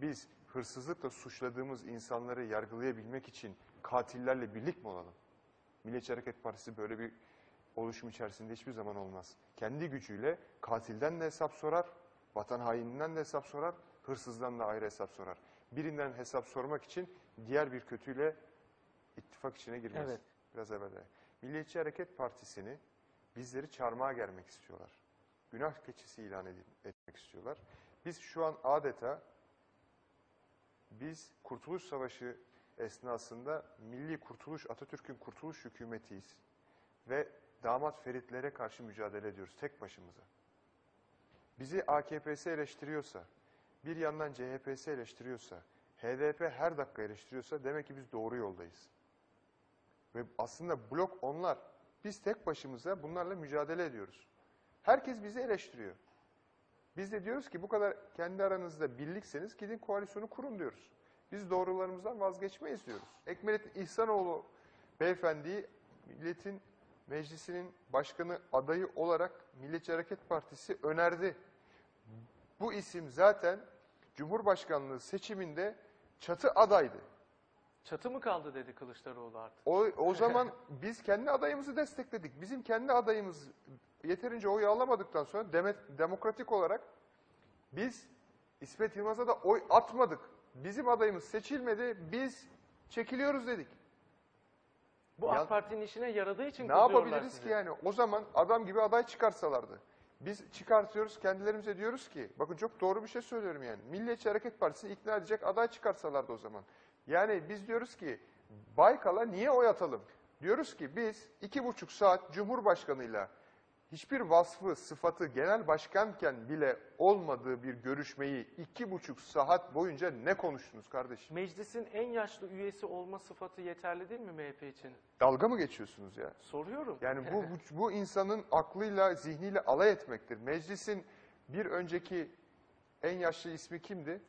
biz hırsızlıkla suçladığımız insanları yargılayabilmek için katillerle birlik mi olalım? Milliyetçi Hareket Partisi böyle bir oluşum içerisinde hiçbir zaman olmaz. Kendi gücüyle katilden de hesap sorar, vatan haininden de hesap sorar, hırsızdan da ayrı hesap sorar. Birinden hesap sormak için diğer bir kötüyle ittifak içine girmez. Evet. Biraz evvel. Milliyetçi Hareket Partisi'ni bizleri çarmıha germek istiyorlar. Günah keçisi ilan edin- etmek istiyorlar. Biz şu an adeta biz Kurtuluş Savaşı esnasında Milli Kurtuluş, Atatürk'ün Kurtuluş Hükümetiyiz. Ve damat Feritlere karşı mücadele ediyoruz tek başımıza. Bizi AKP'si eleştiriyorsa, bir yandan CHP'si eleştiriyorsa, HDP her dakika eleştiriyorsa demek ki biz doğru yoldayız. Ve aslında blok onlar. Biz tek başımıza bunlarla mücadele ediyoruz. Herkes bizi eleştiriyor. Biz de diyoruz ki bu kadar kendi aranızda birlikseniz gidin koalisyonu kurun diyoruz. Biz doğrularımızdan vazgeçmeyiz diyoruz. Ekmelettin İhsanoğlu beyefendiyi milletin meclisinin başkanı adayı olarak Milliyetçi Hareket Partisi önerdi. Bu isim zaten Cumhurbaşkanlığı seçiminde çatı adaydı. Çatı mı kaldı dedi Kılıçdaroğlu artık. O, o zaman biz kendi adayımızı destekledik. Bizim kendi adayımız yeterince oy alamadıktan sonra demet, demokratik olarak biz İsmet Yılmaz'a da oy atmadık. Bizim adayımız seçilmedi, biz çekiliyoruz dedik. Bu Ya- AK Parti'nin işine yaradığı için Ne yapabiliriz size. ki yani? O zaman adam gibi aday çıkarsalardı. Biz çıkartıyoruz, kendilerimize diyoruz ki, bakın çok doğru bir şey söylüyorum yani. Milliyetçi Hareket Partisi'ni ikna edecek aday çıkarsalardı o zaman. Yani biz diyoruz ki, Baykal'a niye oy atalım? Diyoruz ki biz iki buçuk saat Cumhurbaşkanı'yla hiçbir vasfı, sıfatı genel başkanken bile olmadığı bir görüşmeyi iki buçuk saat boyunca ne konuştunuz kardeşim? Meclisin en yaşlı üyesi olma sıfatı yeterli değil mi MHP için? Dalga mı geçiyorsunuz ya? Soruyorum. Yani bu, bu, bu insanın aklıyla, zihniyle alay etmektir. Meclisin bir önceki en yaşlı ismi kimdi?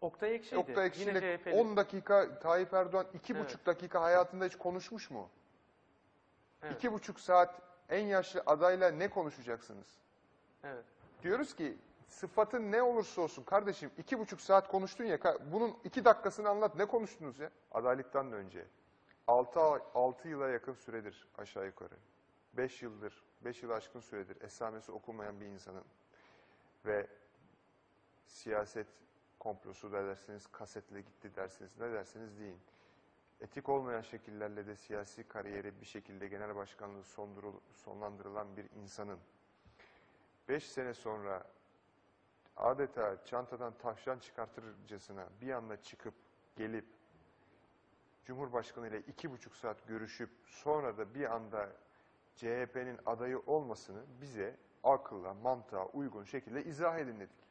Oktay Ekşi'ydi. Oktay Ekşi'yle CHP'li. 10 dakika Tayyip Erdoğan 2,5 Evet. dakika hayatında hiç konuşmuş mu? Evet. 2,5 saat en yaşlı adayla ne konuşacaksınız? Evet. Diyoruz ki sıfatın ne olursa olsun kardeşim 2,5 saat konuştun ya bunun 2 dakikasını anlat ne konuştunuz ya? Adaylıktan da önce 6, 6 yıla yakın süredir aşağı yukarı. 5 yıldır, 5 yılı aşkın süredir esamesi okunmayan bir insanın ve siyaset komplosu da derseniz, kasetle gitti derseniz, ne derseniz deyin. Etik olmayan şekillerle de siyasi kariyeri bir şekilde genel başkanlığı sonlandırılan bir insanın 5 sene sonra adeta çantadan tavşan çıkartırcasına bir anda çıkıp gelip Cumhurbaşkanı ile iki buçuk saat görüşüp sonra da bir anda CHP'nin adayı olmasını bize akılla, mantığa uygun şekilde izah edin dedik.